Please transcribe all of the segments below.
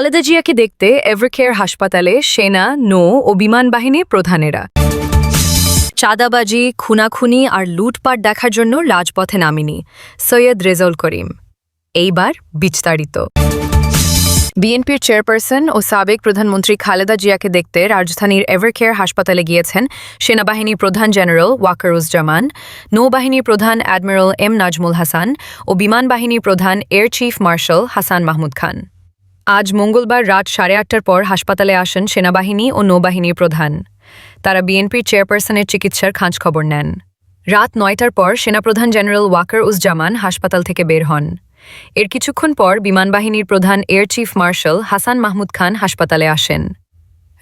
খালেদা জিয়াকে দেখতে এভারকেয়ার হাসপাতালে সেনা, নৌ ও বিমান বাহিনী প্রধানেরা। চাঁদাবাজি, খুনাখুনি আর লুটপাট দেখার জন্য রাজপথে নামিনি সৈয়দ রেজাউল করিম। এইবার বিস্তারিত। বিএনপির চেয়ারপারসন ও সাবেক প্রধানমন্ত্রী খালেদা জিয়াকে দেখতে রাজধানীর এভারকেয়ার হাসপাতালে গিয়েছেন সেনাবাহিনী প্রধান জেনারেল ওয়াকারুজ্জামান, নৌবাহিনীর প্রধান অ্যাডমিরাল এম নাজমুল হাসান ও বিমান বাহিনীর প্রধান air chief marshal Hasan Mahmud Khan. আজ মঙ্গলবার রাত সাড়ে আটটার পর হাসপাতালে আসেন সেনাবাহিনী ও নৌবাহিনীর প্রধান। তারা বিএনপির চেয়ারপারসনের চিকিৎসার খাঁজখবর নেন। রাত নয়টার পর সেনাপ্রধান জেনারেল ওয়াকার উজ্জামান হাসপাতাল থেকে বের হন। এর কিছুক্ষণ পর বিমানবাহিনীর প্রধান air chief marshal Hasan Mahmud Khan হাসপাতালে আসেন।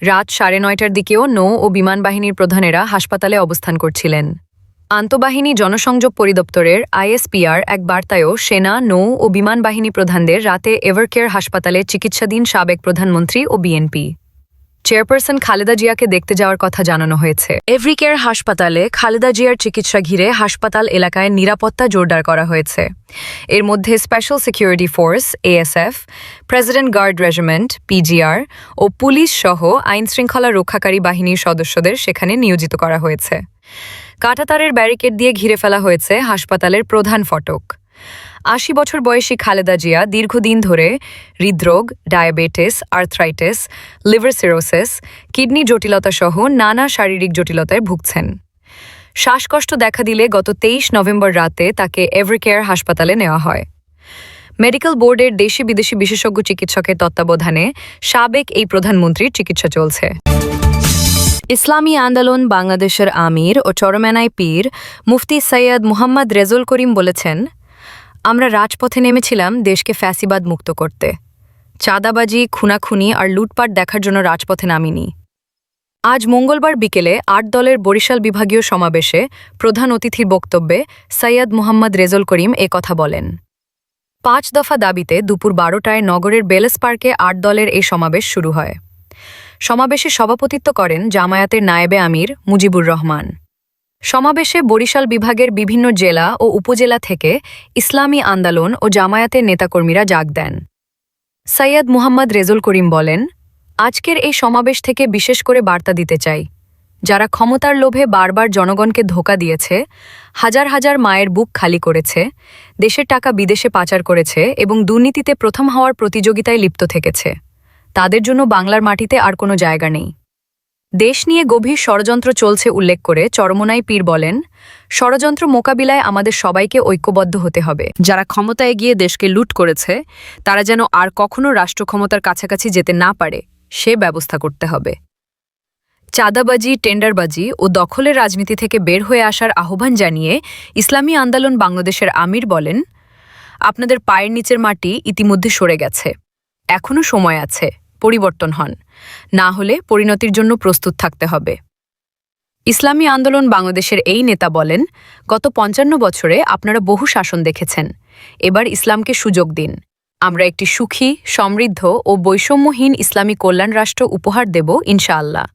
রাত সাড়ে নয়টার দিকেও নৌ ও বিমানবাহিনীর প্রধানেরা হাসপাতালে অবস্থান করছিলেন। আন্তঃবাহিনী জনসংযোগ পরিদপ্তরের আইএসপিআর এক বার্তায়ও সেনা, নৌ ও বিমান বাহিনী প্রধানদের রাতে এভারকেয়ার হাসপাতালে চিকিৎসাধীন সাবেক প্রধানমন্ত্রী ও বিএনপি। চেয়ারপারসন খালেদা জিয়াকে দেখতে যাওয়ার কথা জানানো হয়েছে। এভরিকেয়ার হাসপাতালে খালেদা জিয়ার চিকিৎসা ঘিরে হাসপাতাল এলাকায় নিরাপত্তা জোরদার করা হয়েছে। এর মধ্যে special security force, ASF, president guard regiment, PGR ও পুলিশ সহ আইনশৃঙ্খলা রক্ষাকারী বাহিনীর সদস্যদের সেখানে নিয়োজিত করা হয়েছে। কাঁটাতারের ব্যারিকেড দিয়ে ঘিরে ফেলা হয়েছে হাসপাতালের প্রধান ফটক। আশি বছর বয়সী খালেদা জিয়া দীর্ঘদিন ধরে হৃদরোগ, diabetes, arthritis, liver cirrhosis, kidney জটিলতা সহ নানা শারীরিক জটিলতায় ভুগছেন। শ্বাসকষ্ট দেখা দিলে গত তেইশ নভেম্বর রাতে তাকে এভারকেয়ার হাসপাতালে নেওয়া হয়। মেডিকেল বোর্ডের দেশি বিদেশি বিশেষজ্ঞ চিকিৎসকের তত্ত্বাবধানে সাবেক এই প্রধানমন্ত্রীর চিকিৎসা চলছে। ইসলামী আন্দোলন বাংলাদেশের আমির ও চরমেনাই পীর মুফতি সৈয়দ মুহাম্মদ রেজুল করিম বলেছেন, আমরা রাজপথে নেমেছিলাম দেশকে ফ্যাসিবাদ মুক্ত করতে। চাঁদাবাজি, খুনাখুনি আর লুটপাট দেখার জন্য রাজপথে নামিনি। আজ মঙ্গলবার বিকেলে আট দলের বরিশাল বিভাগীয় সমাবেশে প্রধান অতিথির বক্তব্যে সৈয়দ মুহাম্মদ রেজুল করিম এ কথা বলেন। পাঁচ দফা দাবিতে দুপুর বারোটায় নগরের বেলেস পার্কে আট দলের এই সমাবেশ শুরু হয়। সমাবেশে সভাপতিত্ব করেন জামায়াতের নায়েবে আমির মুজিবুর রহমান। সমাবেশে বরিশাল বিভাগের বিভিন্ন জেলা ও উপজেলা থেকে ইসলামী আন্দোলন ও জামায়াতের নেতাকর্মীরা যাগ দেন। সৈয়দ মুহাম্মদ রেজুল করিম বলেন, আজকের এই সমাবেশ থেকে বিশেষ করে বার্তা দিতে চাই। যারা ক্ষমতার লোভে বারবার জনগণকে ধোকা দিয়েছে, হাজার হাজার মায়ের বুক খালি করেছে, দেশের টাকা বিদেশে পাচার করেছে এবং দুর্নীতিতে প্রথম হওয়ার প্রতিযোগিতায় লিপ্ত থেকেছে। তাদের জন্য বাংলার মাটিতে আর কোনো জায়গা নেই। দেশ নিয়ে গভীর ষড়যন্ত্র চলছে উল্লেখ করে চরমনাই পীর বলেন, ষড়যন্ত্র মোকাবিলায় আমাদের সবাইকে ঐক্যবদ্ধ হতে হবে। যারা ক্ষমতায় গিয়ে দেশকে লুট করেছে, তারা যেন আর কখনো রাষ্ট্র ক্ষমতার কাছাকাছি যেতে না পারে, সে ব্যবস্থা করতে হবে। চাঁদাবাজি, টেন্ডারবাজি ও দখলের রাজনীতি থেকে বের হয়ে আসার আহ্বান জানিয়ে ইসলামী আন্দোলন বাংলাদেশের আমির বলেন, আপনাদের পায়ের নিচের মাটি ইতিমধ্যে সরে গেছে। এখনও সময় আছে। পরিবর্তন হন। না হলে পরিণতির জন্য প্রস্তুত থাকতে হবে। ইসলামী আন্দোলন বাংলাদেশের এই নেতা বলেন, গত পঞ্চান্ন বছরে আপনারা বহু শাসন দেখেছেন। এবার ইসলামকে সুযোগ দিন। আমরা একটি সুখী, সমৃদ্ধ ও বৈষম্যহীন ইসলামী কল্যাণ রাষ্ট্র উপহার দেব ইনশাআল্লাহ।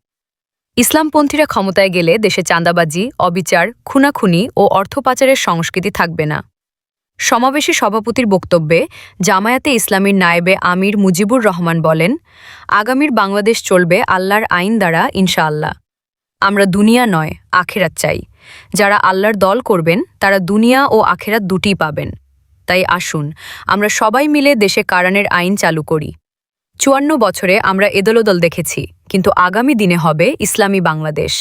ইসলামপন্থীরা ক্ষমতায় গেলে দেশে চাঁদাবাজি, অবিচার, খুনাখুনি ও অর্থ পাচারের সংস্কৃতি থাকবে না। সমাবেশী সভাপতির বক্তব্যে জামায়াতে ইসলামীর নায়েবে আমির মুজিবুর রহমান বলেন, আগামীর বাংলাদেশ চলবে আল্লাহর আইন দ্বারা, ইনশাআল্লাহ। আমরা দুনিয়া নয়, আখেরাত চাই। যারা আল্লাহর দল করবেন, তারা দুনিয়া ও আখেরাত দুটিই পাবেন। তাই আসুন, আমরা সবাই মিলে দেশে কারানের আইন চালু করি। চুয়ান্ন বছরে আমরা এদলদল দেখেছি, কিন্তু আগামী দিনে হবে ইসলামী বাংলাদেশ।